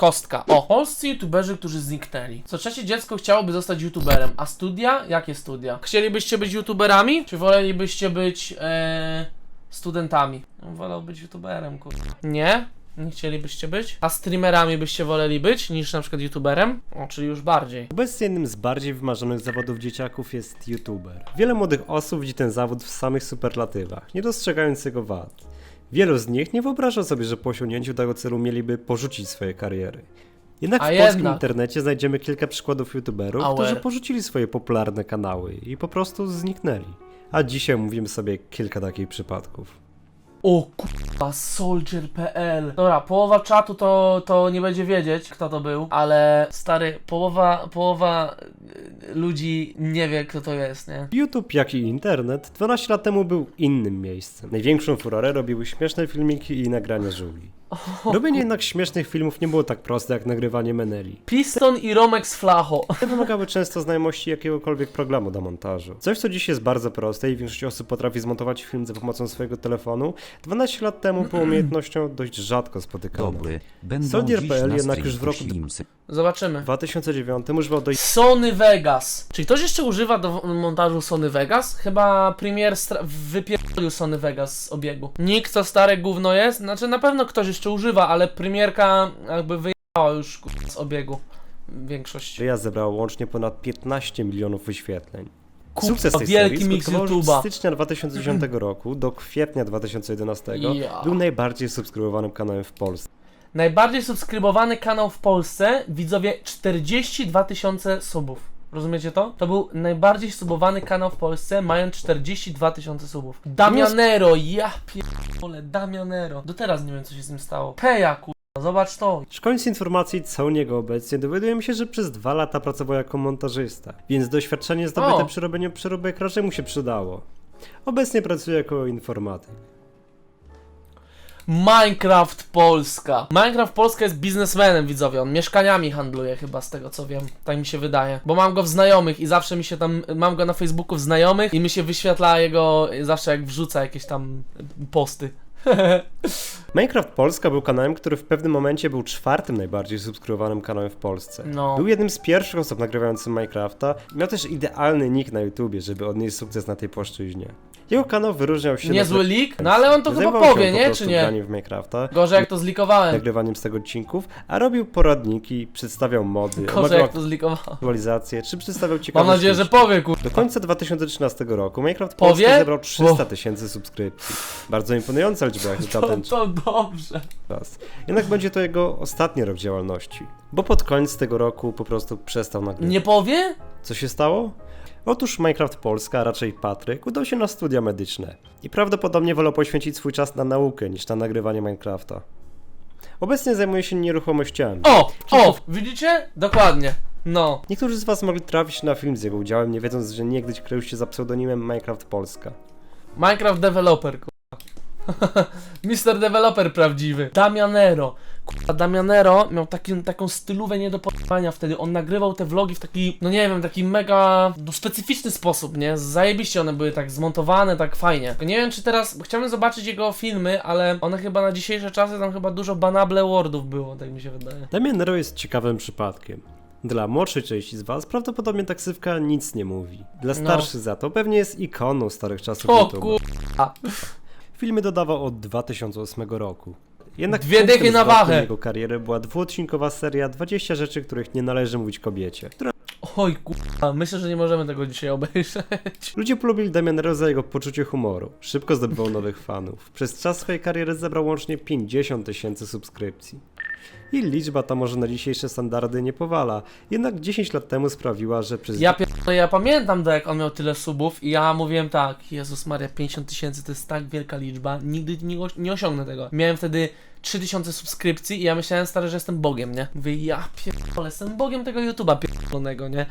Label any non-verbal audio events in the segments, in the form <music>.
Kostka. O, polscy youtuberzy, którzy zniknęli. Co trzecie dziecko chciałoby zostać youtuberem, a studia? Jakie studia? Chcielibyście być youtuberami? Czy wolelibyście być e, studentami? No, wolał być youtuberem, kurwa. Nie? Nie chcielibyście być? A streamerami byście woleli być niż na przykład youtuberem? O, czyli już bardziej. Obecnie jednym z bardziej wymarzonych zawodów dzieciaków jest youtuber. Wiele młodych osób widzi ten zawód w samych superlatywach, nie dostrzegając jego wad. Wielu z nich nie wyobraża sobie, że po osiągnięciu tego celu mieliby porzucić swoje kariery. Jednak A w polskim jednak. internecie znajdziemy kilka przykładów youtuberów, Auer. którzy porzucili swoje popularne kanały i po prostu zniknęli. A dzisiaj mówimy sobie kilka takich przypadków. O kurwa, soldier.pl Dobra, połowa czatu to, to nie będzie wiedzieć, kto to był, ale stary, połowa, połowa y, ludzi nie wie, kto to jest, nie? YouTube, jak i internet, 12 lat temu był innym miejscem. Największą furorę robiły śmieszne filmiki i nagrania żuli. Robienie jednak śmiesznych filmów nie było tak proste jak nagrywanie meneli. Piston i Romek z Flacho. Te wymagały często znajomości jakiegokolwiek programu do montażu. Coś, co dziś jest bardzo proste i większość osób potrafi zmontować film za pomocą swojego telefonu, 12 lat temu było umiejętnością dość rzadko spotykaną. Dobry, będą Soldier.pl na jednak już w roku Slimsy. Zobaczymy. W 2009 używał dość Sony Vegas. Czy ktoś jeszcze używa do montażu Sony Vegas? Chyba Premiere stra- wypierdolił Sony Vegas z obiegu. Nikt co stare gówno jest? Znaczy na pewno ktoś jeszcze używa, ale Premierka jakby wyjechała już z obiegu. Większość. wyjazd zebrał łącznie ponad 15 milionów wyświetleń. Kurwa, Sukces tej wielki serii mix YouTube'a. Od stycznia 2010 roku do kwietnia 2011 Ja. był najbardziej subskrybowanym kanałem w Polsce. Najbardziej subskrybowany kanał w Polsce, widzowie 42 tysiące subów. Rozumiecie to? To był najbardziej subowany kanał w Polsce, mając 42 tysiące subów. Damianero, ja pierdolę, Damianero. Do teraz nie wiem, co się z nim stało. Heja, kurwa, zobacz to. Szkoląc informacji, co u niego obecnie, dowiadujemy się, że przez dwa lata pracował jako montażysta, więc doświadczenie zdobyte O. przy robieniu przeróbek raczej mu się przydało. Obecnie pracuje jako informatyk. Minecraft Polska. Minecraft Polska jest biznesmenem, widzowie. On mieszkaniami handluje chyba, z tego co wiem. Tak mi się wydaje. Bo mam go w znajomych i zawsze mi się tam... Mam go na Facebooku w znajomych i mi się wyświetla jego... Zawsze jak wrzuca jakieś tam posty. <laughs> Minecraft Polska był kanałem, który w pewnym momencie był czwartym najbardziej subskrybowanym kanałem w Polsce. No. Był jednym z pierwszych osób nagrywających Minecrafta. Miał też idealny nick na YouTubie, żeby odnieść sukces na tej płaszczyźnie. Jego kanał wyróżniał się Niezły na... leak? No ale on to chyba powie, po nie? prostu Czy nie? w Minecrafta. Gorzej jak to zlikowałem. nagrywaniem z tego odcinków, a robił poradniki, przedstawiał mody, Gorzej jak to zlikowałem. aktualizacje, czy przedstawiał ciekawe Mam nadzieję, że powie, kur... Do końca 2013 roku Minecraft Powie? Polska zebrał 300 O. tysięcy subskrypcji. Bardzo imponująca liczba jak <laughs> To, to dobrze. czas. Jednak będzie to jego ostatni rok działalności, bo pod koniec tego roku po prostu przestał nagrywać. Nie powie? Co się stało? Otóż Minecraft Polska, a raczej Patryk, udał się na studia medyczne i prawdopodobnie wolał poświęcić swój czas na naukę niż na nagrywanie Minecrafta. Obecnie zajmuje się nieruchomościami. O! O! Widzicie? Dokładnie. No. Niektórzy z Was mogli trafić na film z jego udziałem, nie wiedząc, że niegdyś krył się za pseudonimem Minecraft Polska. Minecraft Developer, kurwa. <laughs> Mr. Developer prawdziwy. Damianero. Kurwa, Damianero miał taki, taką stylówę nie do wtedy. On nagrywał te vlogi w taki, no nie wiem, taki mega no, specyficzny sposób, nie? Zajebiście one były tak zmontowane, tak fajnie. Nie wiem, czy teraz, chciałbym zobaczyć jego filmy, ale one chyba na dzisiejsze czasy, tam chyba dużo banable wordów było, tak mi się wydaje. Damian Nero jest ciekawym przypadkiem. Dla młodszej części z Was prawdopodobnie taksywka nic nie mówi. Dla No. starszych za to pewnie jest ikoną starych czasów O YouTube'a. kurwa. Filmy dodawał od 2008 roku. Jednak Dwie dychy na wachę. jego kariery była dwuodcinkowa seria 20 rzeczy, których nie należy mówić kobiecie, która Oj kurwa, myślę, że nie możemy tego dzisiaj obejrzeć. Ludzie polubili Damianero za jego poczucie humoru. Szybko zdobywał nowych fanów. Przez czas swojej kariery zebrał łącznie 50 tysięcy subskrypcji. I liczba ta może na dzisiejsze standardy nie powala, jednak 10 lat temu sprawiła, że przez Ja pierdolę, ja pamiętam to, jak on miał tyle subów i ja mówiłem tak, Jezus Maria, 50 tysięcy to jest tak wielka liczba, nigdy nie, nie osiągnę tego. Miałem wtedy 3000 subskrypcji i ja myślałem stary, że jestem Bogiem, nie? Mówię, ja pierdolę, jestem Bogiem tego YouTube'a pierdolonego, nie?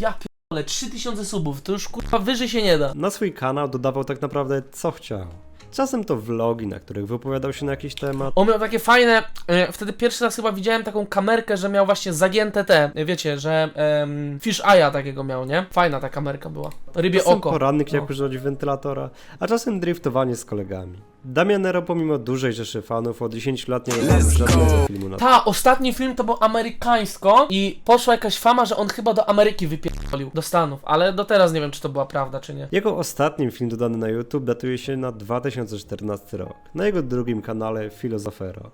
Ja pierdolę, 3000 subów, to już kurwa wyżej się nie da. na swój kanał dodawał tak naprawdę co chciał. Czasem to vlogi, na których wypowiadał się na jakiś temat, On miał takie fajne, e, wtedy pierwszy raz chyba widziałem taką kamerkę, że miał właśnie zagięte te, e, wiecie, że em, fish eye'a takiego miał, nie? Fajna ta kamerka była. Rybie czasem oko. poradnik jak No. używać wentylatora, a czasem driftowanie z kolegami. Damian Nero pomimo dużej rzeszy fanów od 10 lat nie robił żadnego filmu na Ta, ostatni film to był amerykańsko i poszła jakaś fama, że on chyba do Ameryki wypierdolił, do Stanów, ale do teraz nie wiem, czy to była prawda, czy nie. Jego ostatnim film dodany na YouTube datuje się na 2014 rok, na jego drugim kanale Filozofero.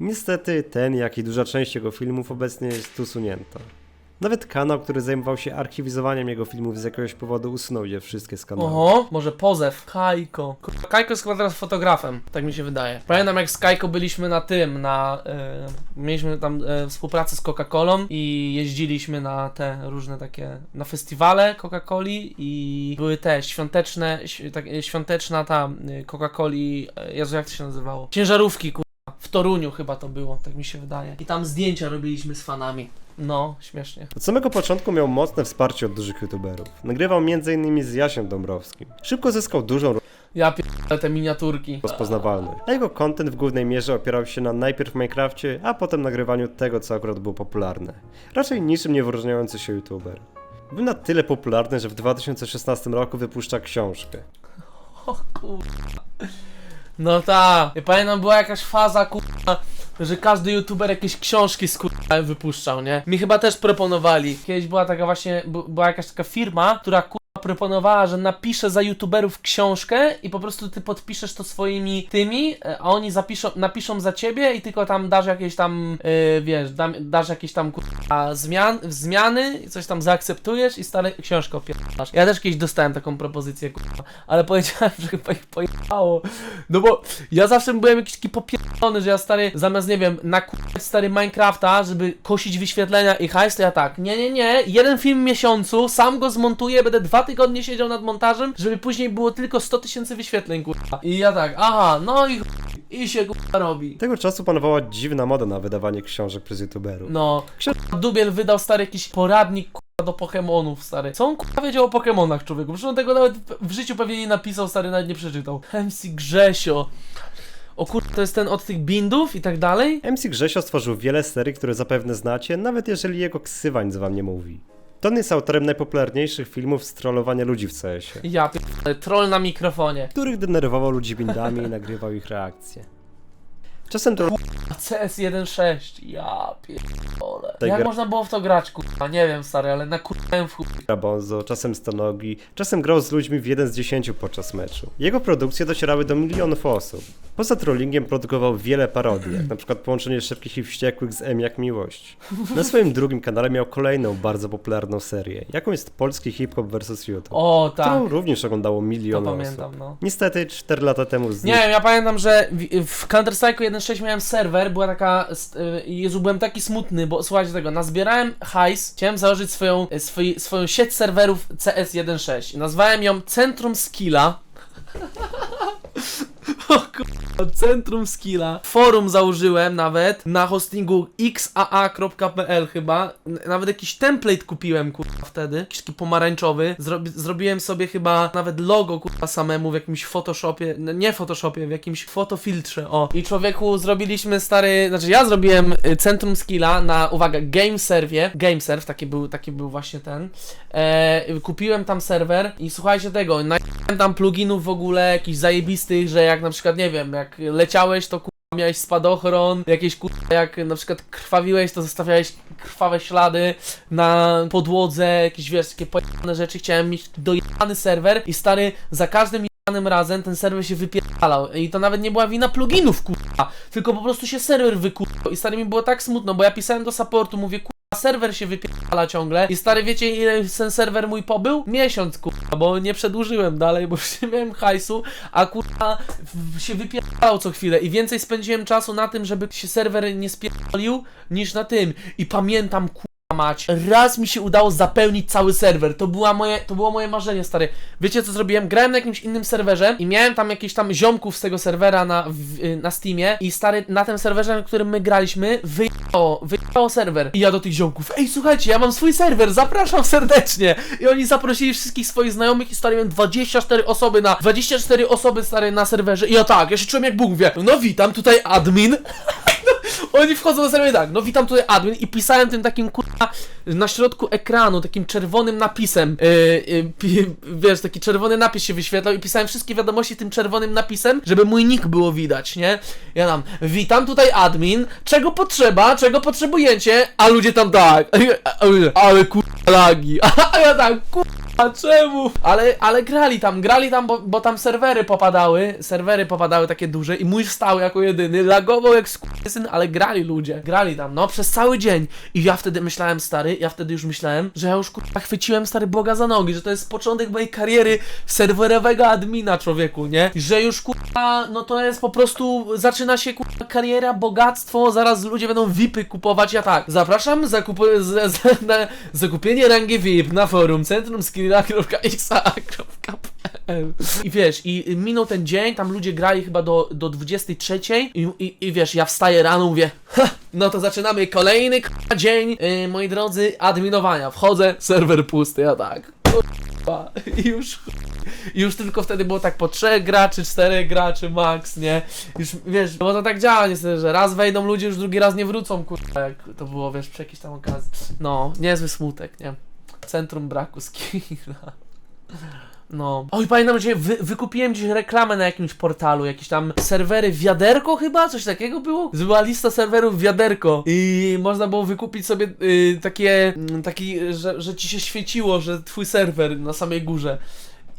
Niestety ten, jak i duża część jego filmów obecnie jest usunięta. Nawet kanał, który zajmował się archiwizowaniem jego filmów z jakiegoś powodu usunął je wszystkie z kanału. Oho, może pozew. Kajko. Kajko jest chyba teraz fotografem, tak mi się wydaje. Pamiętam jak z Kajko byliśmy na tym, na... e, mieliśmy tam e, współpracę z Coca-Colą i jeździliśmy na te różne takie, na festiwale Coca-Coli i były te świąteczne, tak, e, świąteczna ta Coca-Coli, Jezu jak to się nazywało? Ciężarówki, kurwa. W Toruniu chyba to było, tak mi się wydaje. I tam zdjęcia robiliśmy z fanami. No, śmiesznie. Od samego początku miał mocne wsparcie od dużych youtuberów. Nagrywał m.in. z Jasiem Dąbrowskim. Szybko zyskał dużą Ja pierdolę te miniaturki. rozpoznawalność. A jego content w głównej mierze opierał się na najpierw Minecrafcie, a potem nagrywaniu tego, co akurat było popularne. Raczej niczym nie wyróżniający się youtuber. Był na tyle popularny, że w 2016 roku wypuszcza książkę. <laughs> O kurwa. No ta. Ja pamiętam była jakaś faza kurwa, że każdy youtuber jakieś książki z wypuszczał, nie? Mi chyba też proponowali. Kiedyś była taka właśnie, była jakaś taka firma, która proponowała, że napisze za youtuberów książkę i po prostu ty podpiszesz to swoimi tymi, e, a oni zapiszą, napiszą za ciebie i tylko tam dasz jakieś tam, yy, wiesz, dam, dasz jakieś tam kurwa zmian, zmiany, coś tam zaakceptujesz i stare książkę opierasz. Ja też kiedyś dostałem taką propozycję, kurwa, ale powiedziałem, że chyba ich pojechało. No bo ja zawsze byłem jakiś taki popierdolony, że ja stary, zamiast, nie wiem, nakupać stary Minecrafta, żeby kosić wyświetlenia i hajs, to ja tak, nie, nie, nie, jeden film w miesiącu, sam go zmontuję, będę dwa tygodnie siedział nad montażem, żeby później było tylko 100 tysięcy wyświetleń, kurwa. I ja tak, aha, no i chuj, i się kurwa robi. Tego czasu panowała dziwna moda na wydawanie książek przez youtuberów. No, kurwa, Dubiel wydał stary jakiś poradnik kurwa do Pokemonów, stary. Co on kurwa wiedział o Pokemonach, człowieku? Przecież on tego nawet w życiu pewnie nie napisał, stary, nawet nie przeczytał. MC Grzesio. O kurwa, to jest ten od tych bindów i tak dalej? MC Grzesio stworzył wiele serii, które zapewne znacie, nawet jeżeli jego ksywa nic wam nie mówi. To on jest autorem najpopularniejszych filmów z trollowania ludzi w CS-ie, Ja pierdolę, troll na mikrofonie. których denerwował ludzi bindami i nagrywał ich reakcje. Czasem troll A CS 1.6, ja pierdolę. Jak można było w to grać, kurwa? Nie wiem, stary, ale nakurwałem w chuj. Bonzo, czasem stonogi, czasem grał z ludźmi w jeden z dziesięciu podczas meczu. Jego produkcje docierały do milionów osób. Poza trollingiem produkował wiele parodii, jak na przykład połączenie szybkich i wściekłych z M jak miłość. Na swoim drugim kanale miał kolejną bardzo popularną serię, jaką jest polski hip-hop vs YouTube, O, tak. którą również oglądało To miliony osób. pamiętam, no. Niestety 4 lata temu Nie znikł. wiem, ja pamiętam, że w, Counter-Strike 1.6 miałem serwer, była taka, y, Jezu, byłem taki smutny, bo słuchajcie tego, nazbierałem hajs, chciałem założyć swoją, y, swoi, swoją sieć serwerów CS 1.6 i nazwałem ją Centrum Skilla. O kurwa, Centrum Skilla. Forum założyłem nawet na hostingu xaa.pl chyba. Nawet jakiś template kupiłem kurwa wtedy, jakiś taki pomarańczowy. Zrobi zrobiłem sobie chyba nawet logo kurwa samemu w jakimś Photoshopie, nie Photoshopie, w jakimś fotofiltrze, o. I człowieku zrobiliśmy stary, znaczy ja zrobiłem y, Centrum Skilla na, uwaga, Gameserwie. Gameserv, taki był, taki był właśnie ten. E, kupiłem tam serwer i słuchajcie tego, na tam pluginów w ogóle jakichś zajebistych, że jak na przykład, nie wiem, jak leciałeś, to kurwa miałeś spadochron, jakieś kurwa, jak na przykład krwawiłeś, to zostawiałeś krwawe ślady na podłodze, jakieś wiesz, takie pojebane rzeczy, chciałem mieć dojebany serwer i stary, za każdym jebanym razem ten serwer się wypierdalał. I to nawet nie była wina pluginów, kurwa, tylko po prostu się serwer wykurwał i stary mi było tak smutno, bo ja pisałem do supportu, mówię, kurwa, serwer się wypierdala ciągle. I stary, wiecie ile ten serwer mój pobył? Miesiąc, kurwa, bo nie przedłużyłem dalej, bo <laughs> już nie miałem hajsu, a kurwa się wypierdalał co chwilę. I więcej spędziłem czasu na tym, żeby się serwer nie spierdolił, niż na tym. I pamiętam, kurwa, Raz mi się udało zapełnić cały serwer. To, była moje, to było moje marzenie, stary. Wiecie co zrobiłem? Grałem na jakimś innym serwerze i miałem tam jakieś tam ziomków z tego serwera na, w, na Steamie i stary, na tym serwerze, na którym my graliśmy, wyjechało, serwer. I ja do tych ziomków, ej słuchajcie, ja mam swój serwer, zapraszam serdecznie. I oni zaprosili wszystkich swoich znajomych i stary, miałem 24 osoby na, 24 osoby stary na serwerze i ja tak, ja się czułem jak Bóg, mówię, no witam, tutaj admin. <laughs> Oni wchodzą na serwer tak, no witam tutaj admin i pisałem tym takim kurwa na środku ekranu, takim czerwonym napisem, yy, yy, wiesz, taki czerwony napis się wyświetlał i pisałem wszystkie wiadomości tym czerwonym napisem, żeby mój nick było widać, nie? Ja tam, witam tutaj admin, czego potrzeba, czego potrzebujecie, a ludzie tam tak, a ale kurwa lagi, <laughs> a ja tak, kurwa, czemu? Ale, ale grali tam, grali tam, bo, bo tam serwery popadały, serwery popadały takie duże i mój wstał jako jedyny, lagował jak syn, ale grali ludzie, grali tam, no, przez cały dzień. I ja wtedy myślałem, stary, ja wtedy już myślałem, że ja już kurwa chwyciłem stary Boga za nogi, że to jest początek mojej kariery serwerowego admina, człowieku, nie? Że już kurwa, no to jest po prostu, zaczyna się kurwa kariera, bogactwo, zaraz ludzie będą VIPy kupować, ja tak, zapraszam zakup, z, z, na zakupienie rangi VIP na forum centrum skilla.xa.pl I wiesz, i minął ten dzień, tam ludzie grali chyba do, do 23 i, i, i wiesz, ja wstaję rano, mówię, ha, no to zaczynamy kolejny k***a, dzień, yy, moi drodzy, adminowania. Wchodzę, serwer pusty, ja tak, i już już tylko wtedy było tak po trzech graczy, czterech graczy max, nie? Już wiesz, bo to tak działa niestety, że raz wejdą ludzie, już drugi raz nie wrócą, kurwa, jak to było, wiesz, przy jakiejś tam okazji. No, niezły smutek, nie? Centrum braku skilla. No. Oj, pamiętam, że wy, wykupiłem gdzieś reklamę na jakimś portalu, jakieś tam serwery wiaderko chyba, coś takiego było? Była lista serwerów wiaderko i można było wykupić sobie y, takie, mm, taki, że, że ci się świeciło, że twój serwer na samej górze.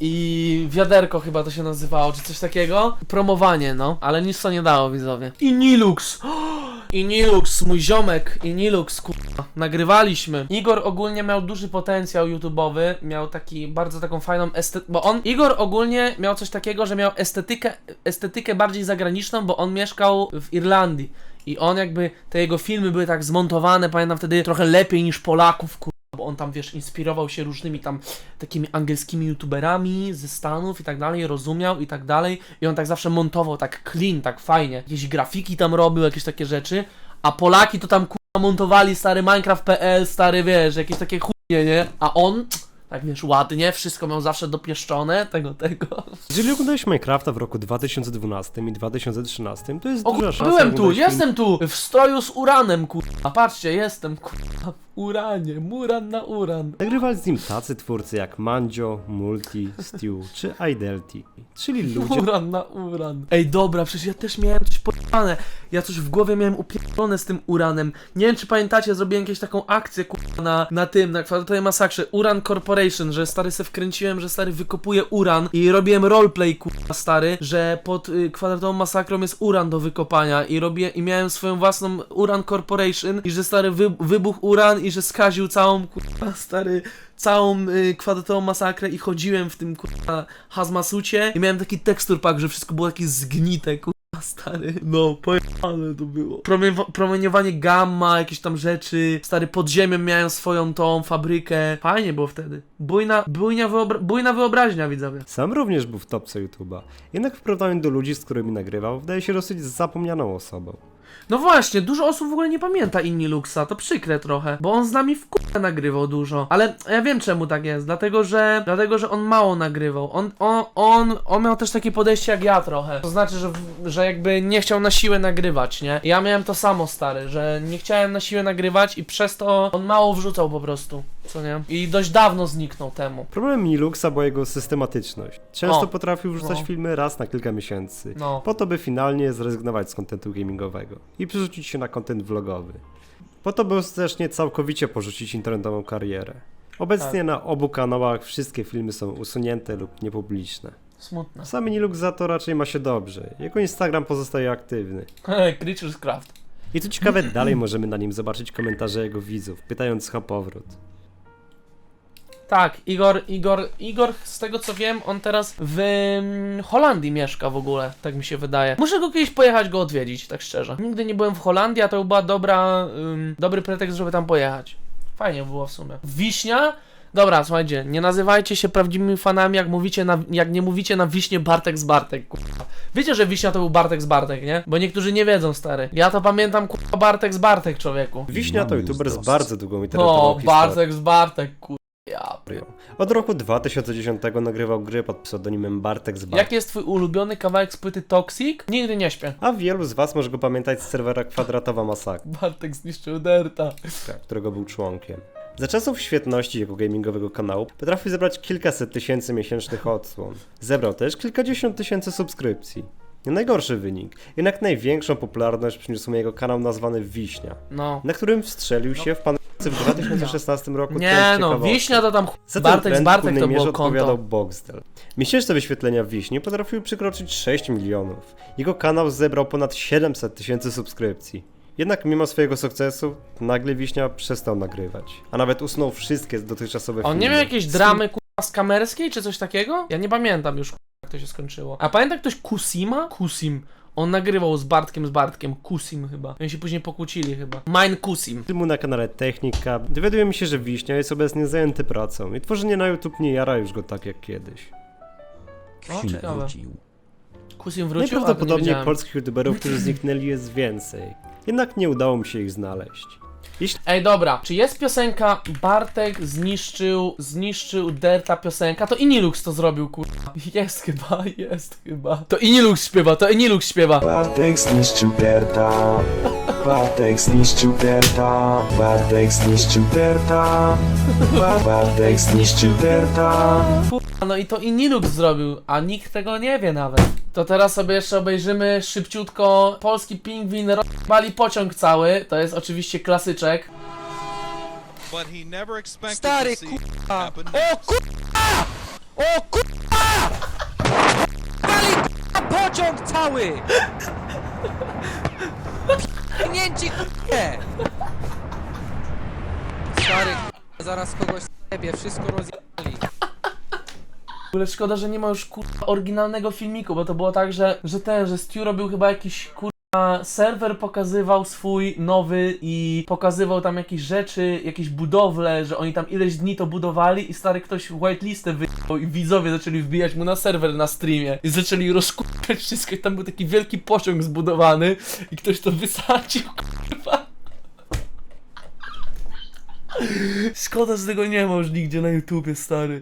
I wiaderko chyba to się nazywało, czy coś takiego. Promowanie, no, ale nic to nie dało widzowie. I Nilux! <gasps> I Nilux, mój ziomek, i Nilux, kurwa, nagrywaliśmy. Igor ogólnie miał duży potencjał YouTube'owy, miał taki, bardzo taką fajną estetykę, bo on, Igor ogólnie miał coś takiego, że miał estetykę, estetykę bardziej zagraniczną, bo on mieszkał w Irlandii. I on jakby, te jego filmy były tak zmontowane, pamiętam wtedy, trochę lepiej niż Polaków, kurwa, bo on tam, wiesz, inspirował się różnymi tam takimi angielskimi youtuberami ze Stanów i tak dalej, rozumiał i tak dalej. I on tak zawsze montował tak clean, tak fajnie. Jakieś grafiki tam robił, jakieś takie rzeczy. A Polaki to tam kurwa montowali stary Minecraft.pl, stary wiesz, jakieś takie chuje, nie? A on, tak wiesz, ładnie, wszystko miał zawsze dopieszczone, tego, tego. Jeżeli oglądałeś Minecrafta w roku 2012 i 2013, to jest O, duża szansa byłem tu, oglądać film- jestem tu! W stroju z uranem, kurwa. Patrzcie, jestem, kurwa, w uranie, muran na uran. Nagrywali z nim tacy twórcy jak Mandzio, Multi, Stew czy Idelty, czyli ludzie, Uran na uran. Ej, dobra, przecież ja też miałem coś pojebane. Ja coś w głowie miałem upierdolone z tym uranem. Nie wiem, czy pamiętacie, zrobiłem jakąś taką akcję, kurwa, na, na tym, na kwadratowej masakrze. Uran Corporation, że stary se wkręciłem, że stary wykopuje uran i robiłem roleplay, kurwa, stary, że pod y, kwadratową masakrą jest uran do wykopania i robię, i miałem swoją własną Uran Corporation i że stary wy, wybuchł uran i że skaził całą, kurwa, stary, całą y, kwadratową masakrę i chodziłem w tym kurwa hazmasucie i miałem taki tekstur pack, że wszystko było takie zgnite, kurwa stary. No, pojebane to było. Promieniowanie gamma, jakieś tam rzeczy. Stary, pod ziemią miałem swoją tą fabrykę. Fajnie było wtedy. Bujna, bujnia, wyobra- bujna wyobraźnia, widzowie. sam również był w topce YouTube'a. Jednak w porównaniu do ludzi, z którymi nagrywał, wydaje się dosyć zapomnianą osobą. No właśnie, dużo osób w ogóle nie pamięta inni Luxa, to przykre trochę, bo on z nami w kurę nagrywał dużo. Ale ja wiem czemu tak jest, dlatego że dlatego że on mało nagrywał. On, on, on, on miał też takie podejście jak ja trochę. To znaczy, że, że jakby nie chciał na siłę nagrywać, nie? Ja miałem to samo stary, że nie chciałem na siłę nagrywać i przez to on mało wrzucał po prostu. Co nie? I dość dawno zniknął temu. Problemem Niluxa była jego systematyczność. Często O, potrafił wrzucać no. filmy raz na kilka miesięcy, No. po to by finalnie zrezygnować z kontentu gamingowego i przerzucić się na kontent vlogowy. Po to by ostatecznie całkowicie porzucić internetową karierę. Obecnie Tak. na obu kanałach wszystkie filmy są usunięte lub niepubliczne. Smutne. Sam Nilux za to raczej ma się dobrze. Jego Instagram pozostaje aktywny. Creatures Craft. I co ciekawe, dalej możemy na nim zobaczyć komentarze jego widzów, pytając o powrót. Tak, Igor, Igor, Igor, z tego co wiem, on teraz w mm, Holandii mieszka w ogóle, tak mi się wydaje. Muszę go kiedyś pojechać go odwiedzić, tak szczerze. Nigdy nie byłem w Holandii, a to była dobra, ym, dobry pretekst, żeby tam pojechać. Fajnie było w sumie. Wiśnia? Dobra, słuchajcie, nie nazywajcie się prawdziwymi fanami, jak mówicie na, jak nie mówicie na Wiśnie Bartek z Bartek, kurwa. Wiecie, że Wiśnia to był Bartek z Bartek, nie? Bo niektórzy nie wiedzą, stary. Ja to pamiętam, kurwa, Bartek z Bartek, człowieku. Wiśnia to youtuber z bardzo długą internetową O. Bartek z Bartek, kurwa. Ja. Od roku 2010 nagrywał gry pod pseudonimem Bartek z Bartek. Jaki jest twój ulubiony kawałek z płyty Toxic? Nigdy nie śpię. A wielu z was może go pamiętać z serwera Kwadratowa Masakra, Bartek zniszczył Derta. którego był członkiem. Za czasów świetności jego gamingowego kanału potrafił zebrać kilkaset tysięcy miesięcznych odsłon. Zebrał też kilkadziesiąt tysięcy subskrypcji. Nie najgorszy wynik, jednak największą popularność przyniósł mu jego kanał nazwany Wiśnia, No. na którym wstrzelił się w pan w <laughs> 2016 roku Nie no, wiśnia to tam ch- Za ten Bartek z trend w Bartek głównej to mierze było odpowiadał konto. Boxdel. Miesięczne wyświetlenia Wiśni potrafiły przekroczyć 6 milionów. Jego kanał zebrał ponad 700 tysięcy subskrypcji. Jednak mimo swojego sukcesu, nagle Wiśnia przestał nagrywać. A nawet usunął wszystkie dotychczasowe On filmy. nie miał jakiejś dramy kurwa z kamerskiej czy coś takiego? Ja nie pamiętam już jak to się skończyło. A pamięta ktoś Kusima? Kusim. On nagrywał z Bartkiem, z Bartkiem. Kusim chyba. Oni się później pokłócili chyba. Mine Kusim. filmu na kanale Technika dowiadujemy się, że Wiśnia jest obecnie zajęty pracą i tworzenie na YouTube nie jara już go tak jak kiedyś. O, ciekawe. wrócił. Kusim wrócił, a to nie Najprawdopodobniej wiedziałem. polskich youtuberów, którzy zniknęli jest więcej. Jednak nie udało mi się ich znaleźć. Jeśli Ej, dobra, czy jest piosenka Bartek zniszczył, zniszczył Delta piosenka? To Inilux to zrobił, kurwa. Jest chyba, jest chyba. To Inilux śpiewa, to Inilux śpiewa. Bartek zniszczył Derta Bartek zniszczył Derta Bartek zniszczył Derta Ba- Bartek zniszczył Derta Kurwa, no i to Inilux zrobił, a nikt tego nie wie nawet. To teraz sobie jeszcze obejrzymy szybciutko Polski Pingwin rozbali pociąg cały. To jest oczywiście klasyczek. But he never expected Stary, happen O kurwa! O kurwa! Pali kurwa pociąg cały! Pnięci kurwa! Stary kurwa, zaraz kogoś sobie wszystko rozjebali. W ogóle szkoda, że nie ma już kurwa oryginalnego filmiku, bo to było tak, że, że ten, że Stu robił chyba jakiś kurwa serwer pokazywał swój nowy i pokazywał tam jakieś rzeczy, jakieś budowle, że oni tam ileś dni to budowali i stary ktoś whitelistę wyjął i widzowie zaczęli wbijać mu na serwer na streamie i zaczęli rozkupiać wszystko i tam był taki wielki pociąg zbudowany i ktoś to wysadził kurwa. Szkoda, że tego nie ma już nigdzie na YouTubie, stary.